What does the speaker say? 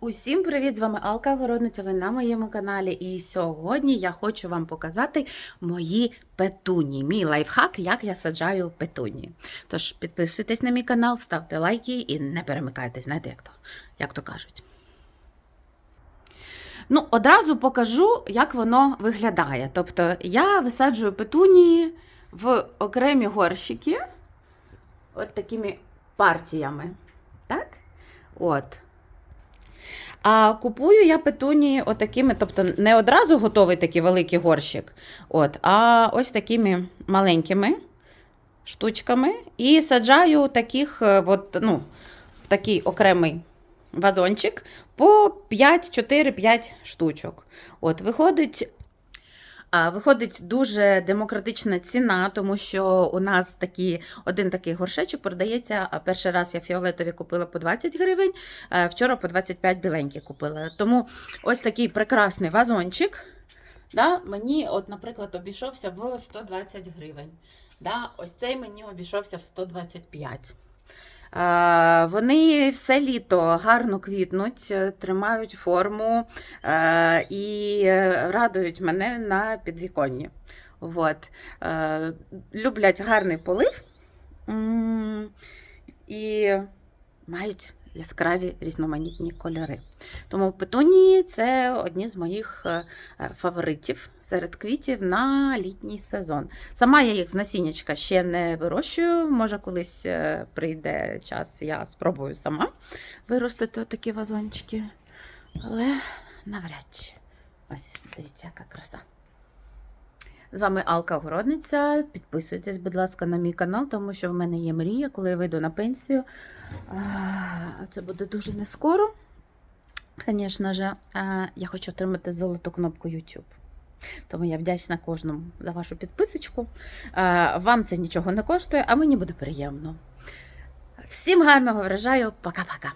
Усім привіт! З вами Алка Городниця. Ви на моєму каналі. І сьогодні я хочу вам показати мої петуні. Мій лайфхак, як я саджаю петуні. Тож підписуйтесь на мій канал, ставте лайки і не перемикайтесь. Знаєте, як то, як то кажуть. Ну, одразу покажу, як воно виглядає. Тобто, я висаджую петунії в окремі горщики, от такими партіями. Так? От. А купую я петунії отакими, тобто не одразу готовий такий великий горщик, от, а ось такими маленькими штучками. І саджаю таких, е, от, ну, в такий окремий вазончик по 5, 4-5 штучок. От, виходить. Виходить дуже демократична ціна, тому що у нас такі, один такий горшечок продається. Перший раз я фіолетові купила по 20 гривень, вчора по 25 біленькі купила. Тому ось такий прекрасний вазончик. Да, мені, от, наприклад, обійшовся в 120 гривень. Да, ось цей мені обійшовся в 125. Е, Вони все літо гарно квітнуть, е, тримають форму е, і радують мене на підвіконні. От. Люблять гарний полив і мають яскраві різноманітні кольори. Тому петунії це одні з моїх е, фаворитів серед квітів на літній сезон. Сама я їх з насіннячка ще не вирощую. Може, колись е, прийде час, я спробую сама виростити такі вазончики. Але навряд чи. Ось, дивіться, яка краса. З вами Алка Городниця. Підписуйтесь, будь ласка, на мій канал, тому що в мене є мрія, коли я вийду на пенсію. Це буде дуже не скоро. Звісно ж, я хочу отримати золоту кнопку YouTube. Тому я вдячна кожному за вашу підписочку. Вам це нічого не коштує, а мені буде приємно. Всім гарного вражаю, Пока-пока.